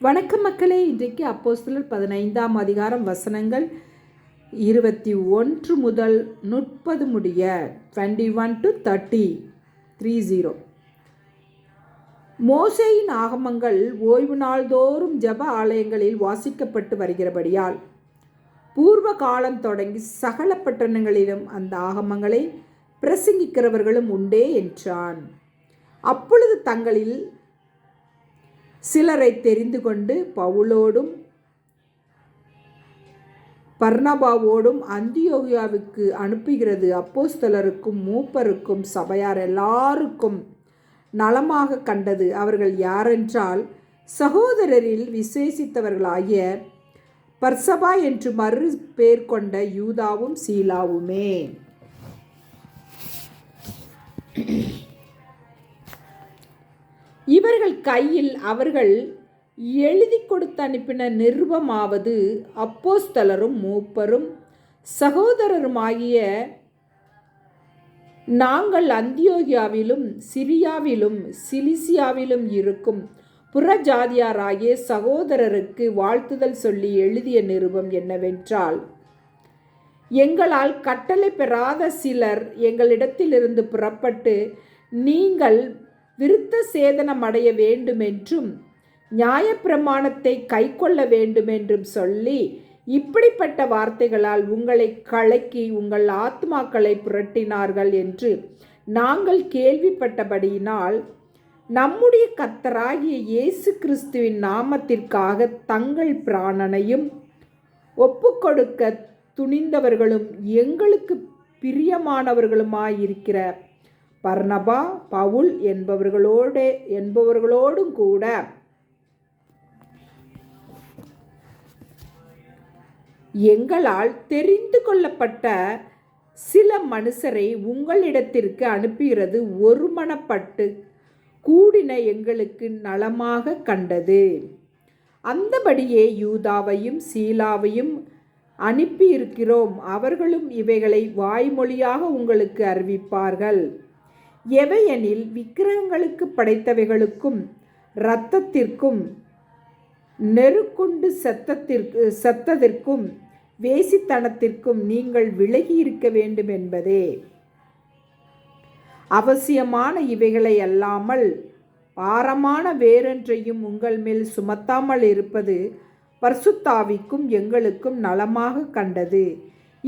வணக்கம் மக்களே இன்றைக்கு அப்போஸ்தலர் பதினைந்தாம் அதிகாரம் வசனங்கள் இருபத்தி ஒன்று முதல் முப்பது முடிய twenty one to thirty three zero மோசையின் ஆகமங்கள் ஓய்வு நாள்தோறும் ஜெப ஆலயங்களில் வாசிக்கப்பட்டு வருகிறபடியால் பூர்வ காலம் தொடங்கி சகல பட்டணங்களிலும் அந்த ஆகமங்களை பிரசங்கிக்கிறவர்களும் உண்டே என்றான். அப்பொழுது தங்களில் சிலரை தெரிந்து கொண்டு பவுலோடும் பர்ணபாவோடும் அந்தியோகியாவுக்கு அனுப்புகிறது. அப்போஸ்தலருக்கும் மூப்பருக்கும் சபையார் எல்லாருக்கும் நலமாக கண்டது. அவர்கள் யாரென்றால் சகோதரரில் விசேஷித்தவர்களாகிய பர்சபா என்று மறு பேர் கொண்ட யூதாவும் சீலாவுமே. இவர்கள் கையில் அவர்கள் எழுதி கொடுத்து அனுப்பின நிருபமாவது அப்போஸ்தலரும் மூப்பரும் சகோதரருமாகிய நாங்கள் அந்தியோகியாவிலும் சிரியாவிலும் சிலிசியாவிலும் இருக்கும் புறஜாதியாராகிய சகோதரருக்கு வாழ்த்துதல் சொல்லி எழுதிய நிருபம் என்னவென்றால் எங்களால் கட்டளை பெறாத சிலர் எங்களிடத்திலிருந்து புறப்பட்டு நீங்கள் விருத்த சேதனம் அடைய வேண்டுமென்றும் நியாயப்பிரமாணத்தை கைக்கொள்ள வேண்டுமென்றும் சொல்லி இப்படிப்பட்ட வார்த்தைகளால் உங்களை கலக்கி உங்கள் ஆத்மாக்களை புரட்டினார்கள் என்று நாங்கள் கேள்விப்பட்டபடியினால் நம்முடைய கத்தராகிய இயேசு கிறிஸ்துவின் நாமத்திற்காக தங்கள் பிராணனையும் ஒப்புக்கொடுக்க துணிந்தவர்களும் எங்களுக்கு பிரியமானவர்களுமாயிருக்கிற பர்ணபா பவுல் என்பவர்களோடு என்பவர்களோடும் கூட. எங்களால் தெரிந்து கொள்ளப்பட்ட சில மனுஷரை உங்களிடத்திற்கு அனுப்புகிறது ஒருமனப்பட்டு கூடின எங்களுக்கு நலமாக கண்டது. அந்தபடியே யூதாவையும் சீலாவையும் அனுப்பியிருக்கிறோம். அவர்களும் இவைகளை வாய்மொழியாக உங்களுக்கு அறிவிப்பார்கள். எவையெனில் விக்கிரகங்களுக்கு படைத்தவைகளுக்கும் இரத்தத்திற்கும் நெருக்குண்டு சத்தத்திற்கு சத்தத்திற்கும் வேசித்தனத்திற்கும் நீங்கள் விலகி இருக்க வேண்டும் என்பதே அவசியமான இவைகளை அல்லாமல் பாரமான வேறொன்றையும் உங்கள் மேல் சுமத்தாமல் இருப்பது பர்சுத்தாவிக்கும் எங்களுக்கும் நலமாக கண்டது.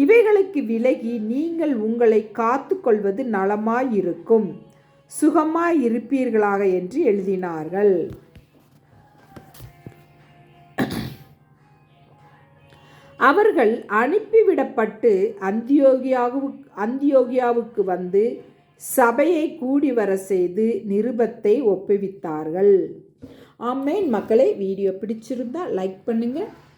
இவைகளுக்கு விலகி நீங்கள் உங்களை காத்து கொள்வது நலமாயிருக்கும். சுகமாயிருப்பீர்களாக என்று எழுதினார்கள். அவர்கள் அனுப்பிவிடப்பட்டு அந்தியோகியாவு அந்தியோகியாவுக்கு வந்து சபையை கூடி வர செய்து நிருபத்தை ஒப்புவித்தார்கள். ஆமேன். மக்களை வீடியோ பிடிச்சிருந்தா லைக் பண்ணுங்கள்